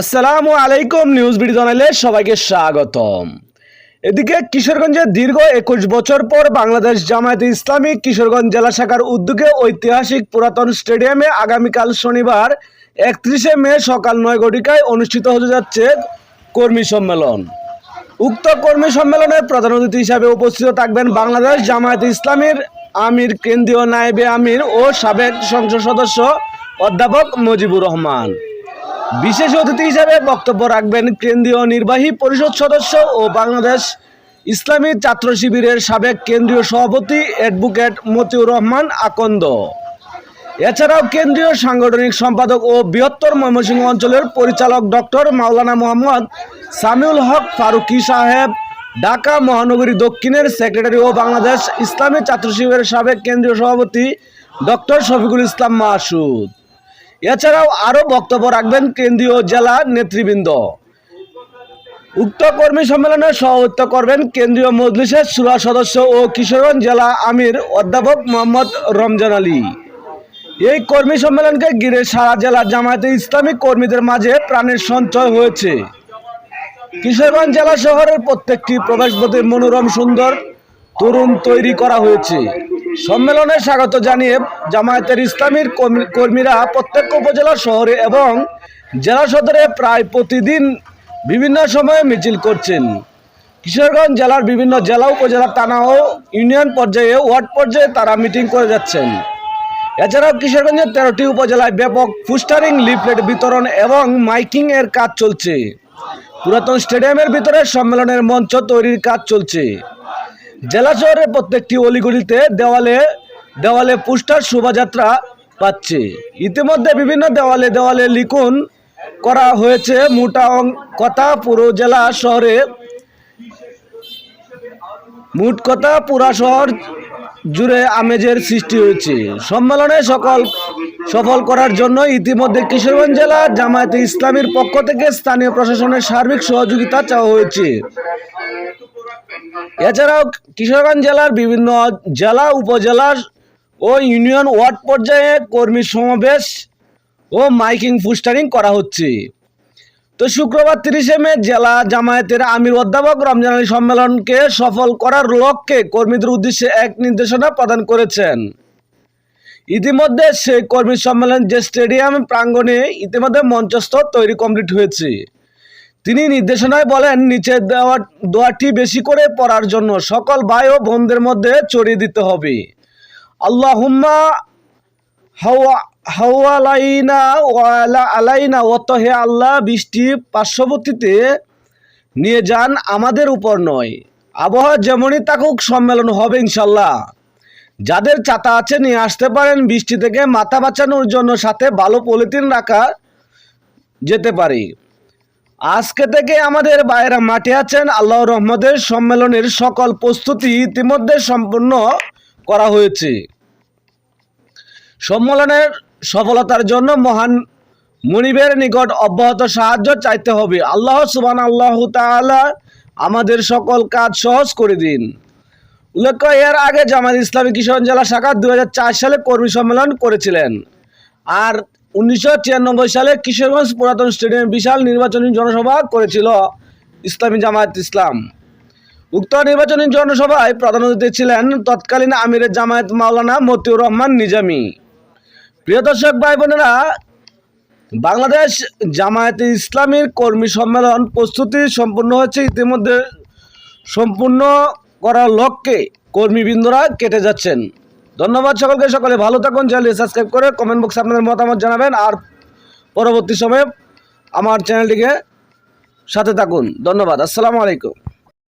আসসালামু আলাইকুম news BD জানালে সবাইকে স্বাগতম। এদিকে কিশোরগঞ্জে দীর্ঘ একুশ বছর পর বাংলাদেশ জামায়াতে ইসলামী কিশোরগঞ্জ জেলা শাখার উদ্যোগে ঐতিহাসিক পুরাতন স্টেডিয়ামে আগামীকাল শনিবার একত্রিশে মে সকাল নয় ঘটিকায় অনুষ্ঠিত হতে যাচ্ছে কর্মী সম্মেলন। উক্ত কর্মী সম্মেলনে প্রধান অতিথি হিসাবে উপস্থিত থাকবেন বাংলাদেশ জামায়াতে ইসলামীর আমির, কেন্দ্রীয় নায়েবে আমির ও সাবেক সংসদ সদস্য অধ্যাপক মুজিবুর রহমান। বিশেষ অতিথি হিসেবে বক্তব্য রাখবেন কেন্দ্রীয় নির্বাহী পরিষদ সদস্য ও বাংলাদেশ ইসলামী ছাত্র শিবিরের সাবেক কেন্দ্রীয় সভাপতি অ্যাডভোকেট মতিউর রহমান আকন্দ। এছাড়াও কেন্দ্রীয় সাংগঠনিক সম্পাদক ও বৃহত্তর ময়মনসিংহ অঞ্চলের পরিচালক ডক্টর মাওলানা মোহাম্মদ সামিউল হক ফারুকি সাহেব, ঢাকা মহানগরী দক্ষিণের সেক্রেটারি ও বাংলাদেশ ইসলামী ছাত্র শিবিরের সাবেক কেন্দ্রীয় সভাপতি ডক্টর শফিকুল ইসলাম মাসুদ। এছাড়াও আরও বক্তব্য রাখবেন কেন্দ্রীয় জেলা নেতৃবৃন্দ। উক্ত কর্মী সম্মেলনে সভাপতিত্ব করবেন কেন্দ্রীয় মজলিসের সুরা সদস্য ও কিশোরগঞ্জ জেলা আমির অধ্যাপক মোহাম্মদ রমজান আলী। এই কর্মী সম্মেলনকে ঘিরে সারা জেলার জামায়াতে ইসলামী কর্মীদের মাঝে প্রাণের সঞ্চয় হয়েছে। কিশোরগঞ্জ জেলা শহরের প্রত্যেকটি প্রবেশপথে মনোরম সুন্দর তরুণ তৈরি করা হয়েছে। সম্মেলনে স্বাগত জানিয়ে জামায়াতের ইসলামীর কর্মী- কর্মীরা প্রত্যেক উপজেলা শহরে এবং জেলা সদরে প্রায় প্রতিদিন বিভিন্ন সময়ে মিছিল করছেন। কিশোরগঞ্জ জেলার বিভিন্ন জেলা উপজেলা থানা ও ইউনিয়ন পর্যায়ে, ওয়ার্ড পর্যায়ে তারা মিটিং করে যাচ্ছেন। এছাড়াও কিশোরগঞ্জের তেরোটি উপজেলায় ব্যাপক পোস্টারিং লিফলেট বিতরণ এবং মাইকিং এর কাজ চলছে। পুরাতন স্টেডিয়ামের ভিতরে সম্মেলনের মঞ্চ তৈরির কাজ চলছে। জেলা শহরের প্রত্যেকটি অলিগলিতে দেওয়ালে দেওয়ালে পোস্টার শোভাযাত্রা পাচ্ছে। ইতিমধ্যে বিভিন্ন দেওয়ালে দেওয়ালে লিখন করা হয়েছে। মোটা কথা পুরো জেলা শহরে মোট কথা পুরা শহর জুড়ে আমেজের সৃষ্টি হয়েছে। সম্মেলনে সকল সফল করার জন্য ইতিমধ্যে কিশোরগঞ্জ জেলা জামায়াতে ইসলামীর পক্ষ থেকে স্থানীয় প্রশাসনের সার্বিক সহযোগিতা চাওয়া হয়েছে। এছাড়াও কিশোরগঞ্জ জেলার বিভিন্ন জেলা, উপজেলার ও ইউনিয়ন ওয়ার্ড পর্যায়ে কর্মী সমাবেশ ও মাইকিং পোস্টারিং করা হচ্ছে। তো শুক্রবার তিরিশে মে জেলা জামায়াতের আমির অধ্যাপক রমজান আলী সম্মেলনকে সফল করার লক্ষ্যে কর্মীদের উদ্দেশ্যে এক নির্দেশনা প্রদান করেছেন। ইতিমধ্যে সেই কর্মী সম্মেলন যে স্টেডিয়াম প্রাঙ্গণে ইতিমধ্যে মঞ্চস্থ তৈরি কমপ্লিট হয়েছে। তিনি নির্দেশনায় বলেন, নিচে দেওয়া দোয়াটি বেশি করে পড়ার জন্য সকল ভাই ও বোনদের মধ্যে চড়িয়ে দিতে হবে। আল্লাহ হুম্মা হাওয়া, হাওয়ালাইনা ওয়ালা আলাইনা অত হে আল্লাহ বৃষ্টি পার্শ্ববর্তীতে নিয়ে যান আমাদের উপর নয়। আবহাওয়া যেমনই থাকুক, সম্মেলন হবে ইনশাল্লাহ যাদের চাতা আছে, নিয়ে আসতে পারেন, বৃষ্টি থেকে মাথা বাঁচানোর জন্য সাথে ভালো পলিথিন রাখা যেতে পারে। আজকে থেকে আমাদের বাইরা মাঠে আছেন আল্লাহ রহমদের সম্মেলনের সকল প্রস্তুতি ইতিমধ্যে সম্পূর্ণ করা হয়েছে। সম্মেলনের সফলতার জন্য মহান মনিবের নিকট অব্যাহত সাহায্য চাইতে হবে। আল্লাহ সুবান আল্লাহ তাআলা আমাদের সকল কাজ সহজ করে দিন। উল্লেখ্য, এর আগে জামাত ইসলামী কিশোর জেলা শাখা দুই হাজার চার সালে কর্মী সম্মেলন করেছিলেন। আর উনিশশো ছিয়ানব্বই সালে কিশোরগঞ্জ পুরাতন স্টেডিয়ামে বিশাল নির্বাচনী জনসভা করেছিল ইসলামী জামায়াত ইসলাম। উক্ত নির্বাচনী জনসভায় প্রধান অতিথি ছিলেন তৎকালীন আমিরের জামায়াত মাওলানা মতিউর রহমান নিজামী। প্রিয় দর্শক ভাই বোনেরা বাংলাদেশ জামায়াতে ইসলামীর কর্মী সম্মেলন প্রস্তুতি সম্পূর্ণ হয়েছে ইতিমধ্যে। সম্পূর্ণ করার লক্ষ্যে কর্মীবৃন্দরা কেটে যাচ্ছেন। ধন্যবাদ সকলকে, সকলে ভালো থাকুন, চ্যানেলটি সাবস্ক্রাইব করে কমেন্ট বক্সে আপনাদের মতামত জানাবেন আর পরবর্তী সময়ে আমার চ্যানেলটিকে সাথে থাকুন। ধন্যবাদ, আসসালামু আলাইকুম।